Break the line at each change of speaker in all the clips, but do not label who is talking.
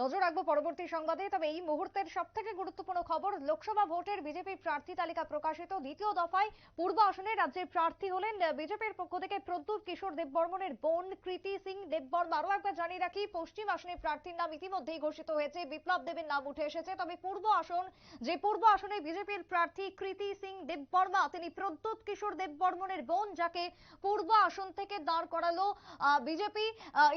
নজর রাখব পরবর্তী সংবাদে, তবে এই মুহূর্তের সব থেকে গুরুত্বপূর্ণ খবর, লোকসভা ভোটের বিজেপির প্রার্থী তালিকা প্রকাশিত। দ্বিতীয় দফায় পূর্ব আসনে রাজ্যের প্রার্থী হলেন বিজেপির পক্ষ থেকে প্রদ্যুৎ কিশোর দেববর্মনের বোন কৃতি সিং দেববর্মা। আরও একবার জানিয়ে রাখি, পশ্চিম আসনে প্রার্থীর নাম ইতিমধ্যেই ঘোষিত হয়েছে, বিপ্লব দেবের নাম উঠে এসেছে। তবে পূর্ব আসন, যে পূর্ব আসনে বিজেপির প্রার্থী কৃতি সিং দেববর্মা, তিনি প্রদ্যুৎ কিশোর দেববর্মনের বোন, যাকে পূর্ব আসন থেকে দাঁড় করালো বিজেপি।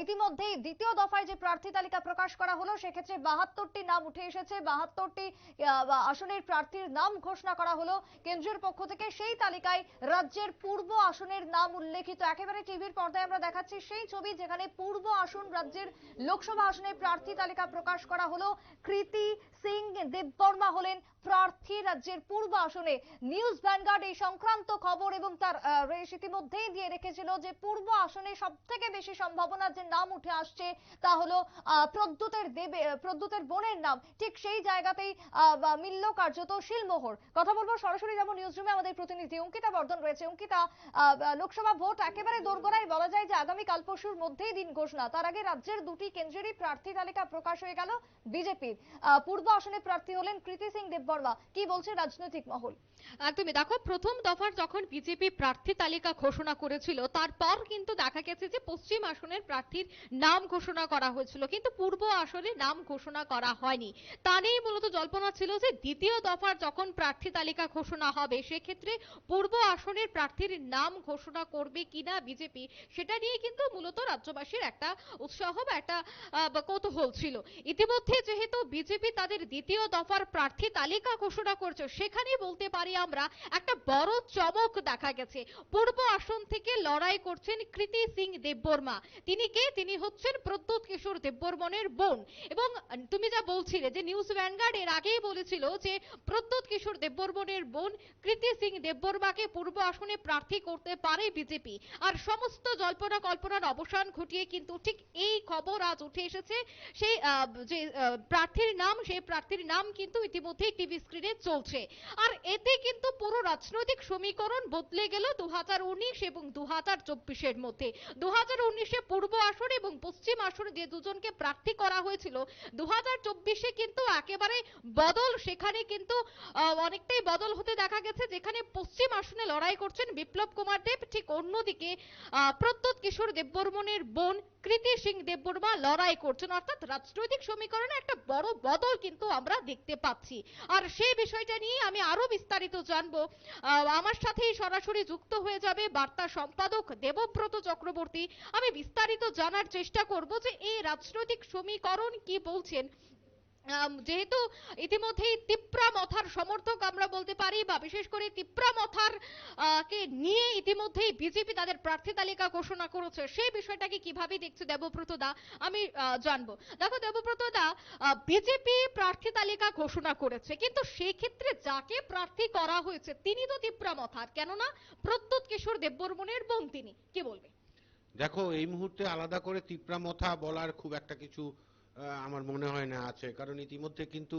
ইতিমধ্যেই দ্বিতীয় দফায় যে প্রার্থী তালিকা প্রকাশ করা সেক্ষেত্রে বাহাত্তরটি নাম উঠে এসেছে। বাহাত্তরটি আসনের প্রার্থীর নাম ঘোষণা করা হলো কেন্দ্রের পক্ষ থেকে। সেই তালিকায় রাজ্যের পূর্ব আসনের নাম উল্লেখিত। একেবারে টিভির পর্দায় আমরা দেখাচ্ছি সেই ছবি যেখানে পূর্ব আসন রাজ্যের লোকসভা আসনের প্রার্থী তালিকা প্রকাশ করা হলো। কৃতি সিং দেববর্মা হলেন প্রার্থী রাজ্যের পূর্ব আসনে। নিউজ ভ্যানগার্ড এই সংক্রান্ত খবর এবং তার রেশ ইতিমধ্যেই দিয়ে রেখেছিল যে পূর্ব আসনে সব থেকে বেশি সম্ভাবনা যে নাম উঠে আসছে তা হলো প্রদ্যুতের দেবে প্রদ্যুতের বোনের নাম। ঠিক সেই জায়গাতেই মিলল কার্যত শিলমোহর। কথা বলব, সরাসরি যেমন নিউজ রুমে আমাদের প্রতিনিধি অঙ্কিতা বর্ধন রয়েছে। অঙ্কিতা লোকসভা ভোট একেবারে দোরগোড়ায় বলা যায় যে আগামী কাল পরশুর মধ্যেই দিন ঘোষণা। তার আগে রাজ্যের দুটি কেন্দ্রেরই প্রার্থী তালিকা প্রকাশ হয়ে গেল বিজেপির। পূর্ব আসনে প্রার্থী হলেন কৃতি সিং দেববর্মা। কি বলছে রাজনৈতিক মহল?
একদমই। দেখো, প্রথম দফার যখন বিজেপি প্রার্থী তালিকা ঘোষণা করেছিল, তারপর কিন্তু দেখা গেছে যে পশ্চিম আসনের প্রার্থীর নাম ঘোষণা করা হয়েছিল। কিন্তু পূর্ব আসনে নাম ঘোষণা করা হয়নি। তা নিয়েই মূলত জল্পনা ছিল যে দ্বিতীয় দফার যখন প্রার্থী তালিকা ঘোষণা হবে, সেক্ষেত্রে পূর্ব আসনের প্রার্থীর নাম ঘোষণা করবে কিনা বিজেপি, সেটা নিয়ে কিন্তু মূলত রাজ্যবাসীর একটা উৎসাহ বা একটা কৌতূহল ছিল। ইতিমধ্যে যেহেতু বিজেপি তাদের দ্বিতীয় দফার প্রার্থী তালিকা ঘোষণা করছে, সেখানেই বলতে পারি আমরা একটা বড় চমক দেখা গেছে। পূর্ব আসন থেকে লড়াই করছেন কৃতি সিং দেববর্মা। তিনি কে? তিনি হচ্ছেন প্রদ্যুৎ কিশোর দেববর্মনের বোন। এবং তুমি যা বলছিলে যে নিউজ ভ্যানগার্ড এর আগেই বলেছিল যে প্রদ্যুৎ কিশোর দেববর্মনের বোন কৃতি সিং দেববর্মাকে পূর্ব আসনে প্রার্থী করতে পারে বিজেপি। আর সমস্ত জল্পনা কল্পনার অবসান ঘটিয়ে কিন্তু ঠিক এই খবর আজ উঠে এসেছে। সেই যে প্রার্থীর নাম, সেই প্রার্থীর নাম কিন্তু ইতিমধ্যেই টিভি স্ক্রিনে চলছে। আর এতে কিন্তু পুরো রাজনৈতিক সমীকরণ বদলে গেল দু হাজার উনিশ এবং দুহাজার চব্বিশ এর মধ্যে। দু উনিশে পূর্ব আসন এবং পশ্চিম আসনে যে দুজনকে প্রার্থী করা হয়েছিল দু কিন্তু একেবারে বদল, সেখানে কিন্তু অনেকটাই বদল হতে দেখা গেছে, যেখানে পশ্চিম আসনে লড়াই করছেন বিপ্লব কুমার দেব, ঠিক অন্যদিকে প্রদ্যোৎ কিশোর দেববর্মনের বোন কৃতি সিং দেববর্মা লড়াই করছেন, অর্থাৎ রাজনৈতিক সমীকরণে একটা বড় বদল কিন্তু আমরা দেখতে পাচ্ছি। আর সেই বিষয়টা নিয়ে আমি আরও বিস্তারিত জানব। আমার সাথেই সরাসরি যুক্ত হয়ে যাবে বার্তা সম্পাদক দেবব্রত চক্রবর্তী। আমি বিস্তারিত জানার চেষ্টা করব যে এই রাজনৈতিক সমীকরণ কি বলছেন যেহেতু ইতিমধ্যেই তিপ্রা মথার সমর্থক আমরা বলতে পারি, বা বিশেষ করে তিপ্রা মথার কে নিয়ে ইতিমধ্যেই বিজেপি তাদের প্রার্থী তালিকা ঘোষণা করেছে, সেই বিষয়টাকে কীভাবে দেখছে দেবব্রত দা, আমি জানব। দেখো দেবব্রত দা বিজেপি প্রার্থী তালিকা ঘোষণা করেছে, কিন্তু সেই ক্ষেত্রে যাকে প্রার্থী করা হয়েছে, তিনি তো তিপ্রা মথার, কেননা প্রদ্যুৎ কিশোর দেববর্মনের বোন তিনি, কি বলবে?
দেখো, এই মুহূর্তে আলাদা করে তিপ্রা মথা বলার খুব একটা কিছু আমার মনে হয় না আছে। কারণ ইতিমধ্যে কিন্তু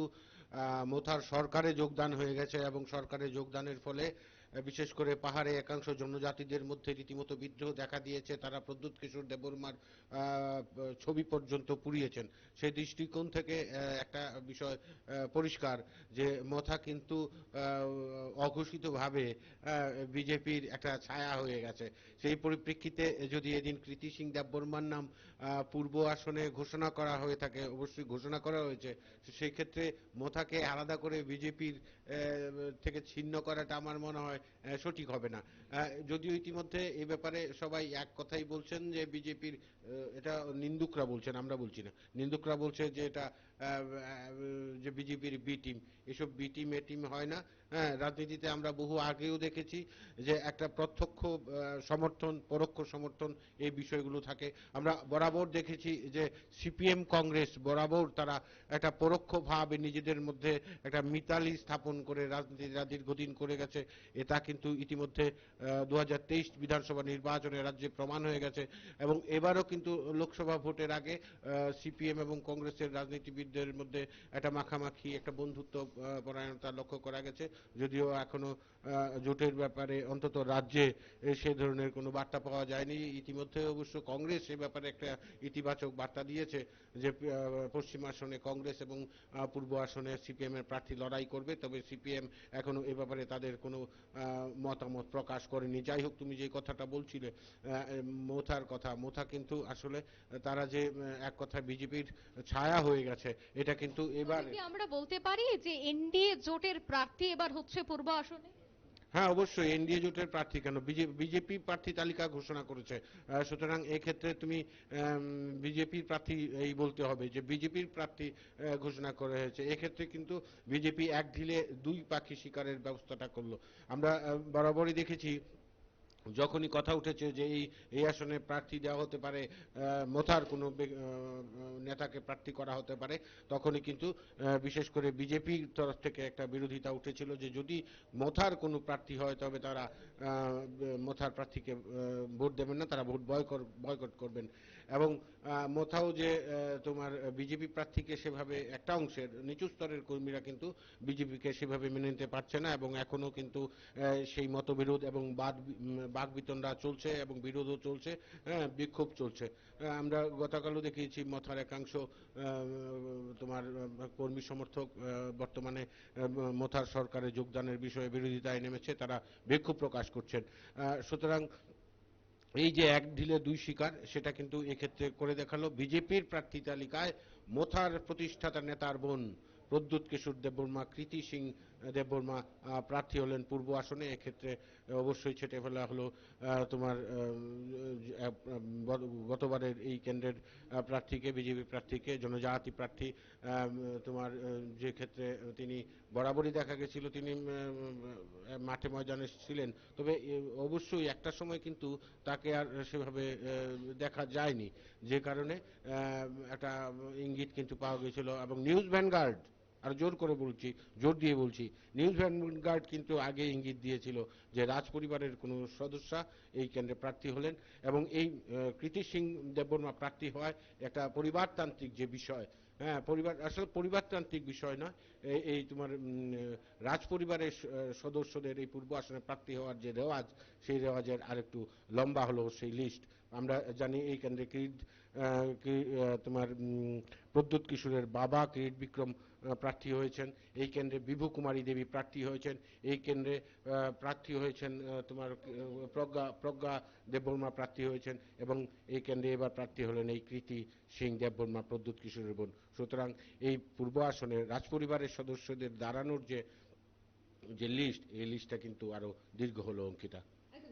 মোথার সরকারে যোগদান হয়ে গেছে এবং সরকারে যোগদানের ফলে বিশেষ করে পাহাড়ে একাংশ জনজাতিদের মধ্যে রীতিমতো বিদ্রোহ দেখা দিয়েছে। তারা প্রদ্যুৎ কিশোর দেববর্মার ছবি পর্যন্ত পুড়িয়েছেন। সেই দৃষ্টিকোণ থেকে একটা বিষয় পরিষ্কার যে মথা কিন্তু অঘোষিতভাবে বিজেপির একটা ছায়া হয়ে গেছে। সেই পরিপ্রেক্ষিতে যদি এদিন কৃতি সিং দেববর্মার নাম পূর্ব আসনে ঘোষণা করা হয়ে থাকে, অবশ্যই ঘোষণা করা হয়েছে, সেই ক্ষেত্রে মথাকে আলাদা করে বিজেপির থেকে ছিন্ন করাটা আমার মনে হয় সঠিক হবে না। যদিও ইতিমধ্যে এ ব্যাপারে সবাই এক কথাই বলছেন যে বিজেপির এটা নিন্দুকরা বলছেন, আমরা বলছি না। নিন্দুকরা বলছে যে এটা যে বিজেপির বি টিম এসব বি টিম এ টিম হয় না। হ্যাঁ রাজনীতিতে আমরা বহু আগেও দেখেছি যে একটা প্রত্যক্ষ সমর্থন, পরোক্ষ সমর্থন এই বিষয়গুলো থাকে। আমরা বরাবর দেখেছি যে সিপিএম কংগ্রেস বরাবর তারা একটা পরোক্ষভাবে নিজেদের মধ্যে একটা মিতালি স্থাপন করে রাজনীতির রাজনীতিরা দীর্ঘদিন করে গেছে। এটা কিন্তু ইতিমধ্যে দু হাজার তেইশ বিধানসভা নির্বাচনে রাজ্যে প্রমাণ হয়ে গেছে। এবং এবারও কিন্তু লোকসভা ভোটের আগে সিপিএম এবং কংগ্রেসের রাজনীতিবিদদের মধ্যে একটা মাখামাখি, একটা বন্ধুত্ব পরায়ণতা লক্ষ্য করা গেছে। যদিও এখনও জোটের ব্যাপারে অন্তত রাজ্যে সে ধরনের কোনো বার্তা পাওয়া যায়নি। ইতিমধ্যে অবশ্য কংগ্রেস সে ব্যাপারে একটা ইতিবাচক বার্তা দিয়েছে যে পশ্চিম আসনে কংগ্রেস এবং পূর্ব আসনে সিপিএম এর প্রার্থী লড়াই করবে। তবে সিপিএম এখনও এ ব্যাপারে তাদের কোনো মতামত প্রকাশ করেনি। যাই হোক, তুমি যে কথাটা বলছিলে মোথার কথা, মোথা কিন্তু আসলে, তারা যে এক কথা বিজেপির ছায়া হয়ে গেছে, এটা কিন্তু এবার
আমরা বলতে পারি যে এনডিএ জোটের প্রার্থী এবার হচ্ছে পূর্ব আসনে?
হ্যাঁ অবশ্যই, এনডিএ জোটের প্রার্থী কেন? বিজেপি প্রার্থী তালিকা ঘোষণা করেছে। সুতরাং ক্ষেত্রে তুমি বিজেপির প্রার্থী এই বলতে হবে যে বিজেপির প্রার্থী ঘোষণা করা হয়েছে। এক্ষেত্রে কিন্তু বিজেপি এক ঢিলে দুই পাখি শিকারের ব্যবস্থাটা করল। আমরা বরাবরই দেখেছি যখনই কথা উঠেছে যে এই আসনে প্রার্থী দেওয়া হতে পারে মোথার কোনো নেতাকে প্রার্থী করা হতে পারে, তখনই কিন্তু বিশেষ করে বিজেপির তরফ থেকে একটা বিরোধিতা উঠেছিল যে যদি মোথার কোনো প্রার্থী হয়, তবে তারা মোথার প্রার্থীকে ভোট দেবেন না, তারা ভোট বয়কট করবেন। এবং মোথাও যে তোমার বিজেপি প্রার্থীকে সেভাবে একটা অংশের নিচু স্তরের কর্মীরা কিন্তু বিজেপিকে সেভাবে মেনে নিতে পারছে না এবং এখনও কিন্তু সেই মতবিরোধ এবং বাদ বাক বিতণ্ডা চলছে এবং বিরোধও চলছে হ্যাঁ বিক্ষোভ চলছে। আমরা গতকালও দেখিয়েছি মথার একাংশ তোমার কর্মী সমর্থক বর্তমানে মথার সরকারে যোগদানের বিষয়ে বিরোধিতায় নেমেছে, তারা বিক্ষোভ প্রকাশ করছেন। সুতরাং এই যে এক ঢিলে দুই শিকার, সেটা কিন্তু এক্ষেত্রে করে দেখাল বিজেপির প্রার্থী তালিকায় মোথার প্রতিষ্ঠাতা নেতার বোন প্রদ্যুৎ কিশোর দেববর্মা, কৃতি সিং দেববর্মা প্রার্থী হলেন পূর্ব আসনে। এক্ষেত্রে অবশ্যই ছেটে ফেলা হলো তোমার গতবারের এই কেন্দ্রের প্রার্থীকে, বিজেপি প্রার্থীকে, জনজাতি প্রার্থী তোমার যে ক্ষেত্রে তিনি বরাবরই দেখা গেছিল, তিনি মাঠে ময়দানে ছিলেন। তবে অবশ্যই একটা সময় কিন্তু তাকে আর সেভাবে দেখা যায়নি। যে কারণে একটা ইঙ্গিত কিন্তু পাওয়া গেছিল এবং নিউজ ভ্যানগার্ড আর জোর করে বলছি জোর দিয়ে বলছি। নিউজ ভ্যানগার্ড কিন্তু আগে ইঙ্গিত দিয়েছিল যে রাজ পরিবারের কোনো সদস্যা এই কেন্দ্রে প্রার্থী হলেন এবং এই কৃতি সিং দেববর্মা প্রার্থী হয় একটা পরিবারতান্ত্রিক যে বিষয় হ্যাঁ পরিবার আসলে পরিবারতান্ত্রিক বিষয় নয় এই- তোমার রাজ পরিবারের সদস্যদের এই পূর্ব আসনে প্রার্থী হওয়ার যে রেওয়াজ সেই রেওয়াজের আরেকটু লম্বা হলো সেই লিস্ট। আমরা জানি এই কেন্দ্রে কিরিট আহ, কি- আহ, তোমার প্রদ্যুৎ কিশোরের বাবা কিরিট বিক্রম প্রার্থী হয়েছেন। এই কেন্দ্রে বিভু কুমারী দেবী প্রার্থী হয়েছেন। এই কেন্দ্রে প্রার্থী হয়েছেন তোমার প্রজ্ঞা প্রজ্ঞা দেববর্মা প্রার্থী হয়েছেন এবং এই কেন্দ্রে এবার প্রার্থী হলেন এই কৃতি সিং দেববর্মা, প্রদ্যুৎ কিশোরের বোন। সুতরাং এই পূর্ব আসনে রাজপরিবারের সদস্যদের দাঁড়ানোর যে যে লিস্ট এই লিস্টটা কিন্তু আরও দীর্ঘ হলো, অঙ্কিতা।